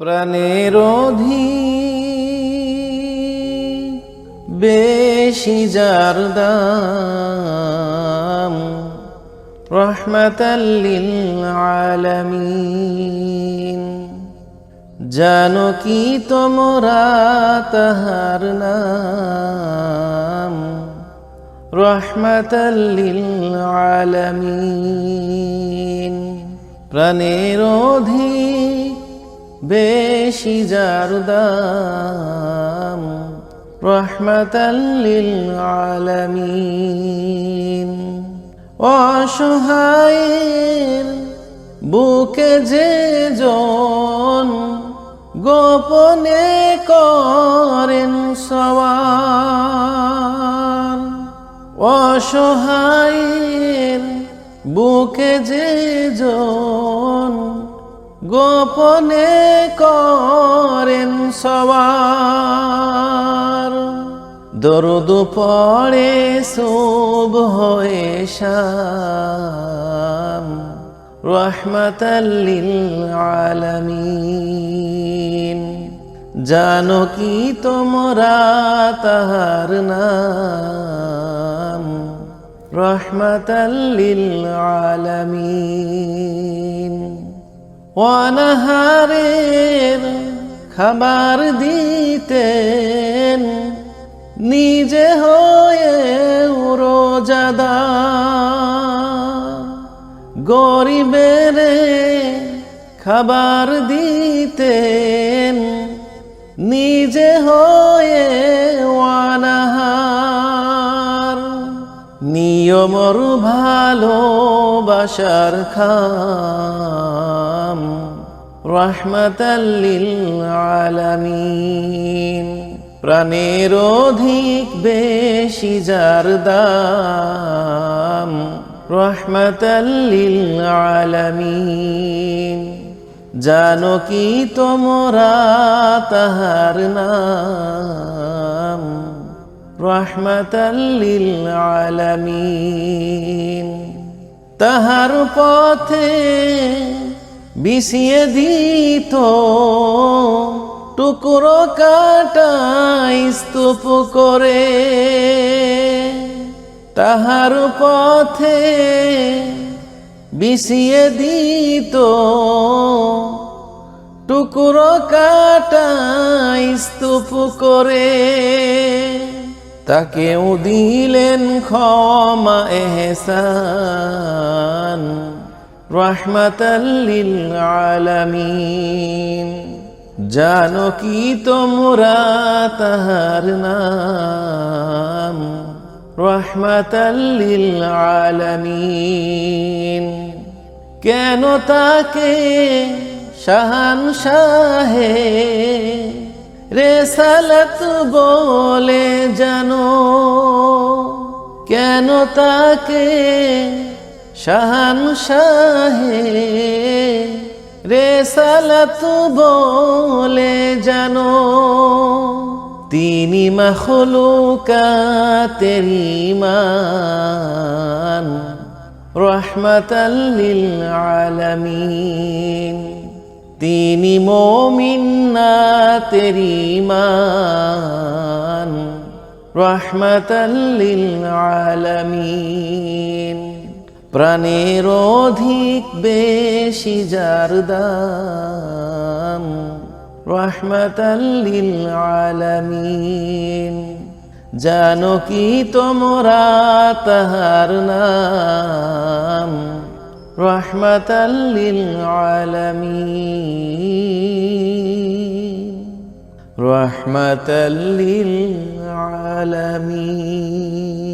প্রাণের অধি বেশি যার দাম রহমতাল্লিল আলামিন জানো কি তোমরা তাহার নাম? রহমতাল্লিল আলামিন প্রাণের অধিক বেশি যার দাম আলামিন। অসহায়ের বুকে যে জন গোপনে করেন সওয়াল। অসহায়ের বুকে যে জন গোপনে করেন সবার। দরুদ পড়ে শুভ হয়ে শাম। আলামিন। জানো কি তোমরা তাহার নাম? রহমতাল্লিল আলামিন। অনাহারের খাবার দিতেন। নিজে হয়ে রোজাদা। গরিবের খাবার দিতেন। নিজে হয়ে নিয়মর ভালোবাসার খাম রহমতাল্লিল আলামিন প্রাণের অধিক বেশি যার দাম রহমতাল্লিল আলামিন জানো কি তোমরা তাহার নাম? রহমতাল্লিল আলামিন তাহার পথে বিছিয়ে দিত, টুকরো কাটাই স্তূপ করে। তাহার পথে বিছিয়ে দিত, টুকরো কাটাই স্তূপ করে। তাকেও দিলেন ক্ষমা এহসান রহমতাল্লিল আলামিন। জানো কি তোমরা তাহার নাম? রহমতাল্লিল আলামিন। কেন তাকে শাহান শাহে রেসালত বলে কেন তাকে শাহান শাহে রেসালত বলে জানো? তিনি মখলুকাতের ইমান রহমতাল্লিল আলামিন। তিনি মোমিন্না তেরি ইমান রহমতাল্লিল আলামিন প্রাণের অধিক বেশি যার দাম রহমতাল্লিল আলামিন জানো কি তোমরা তাহার নাম রহমতাল্লিল আলামিন রহমতাল্লিল আলামিন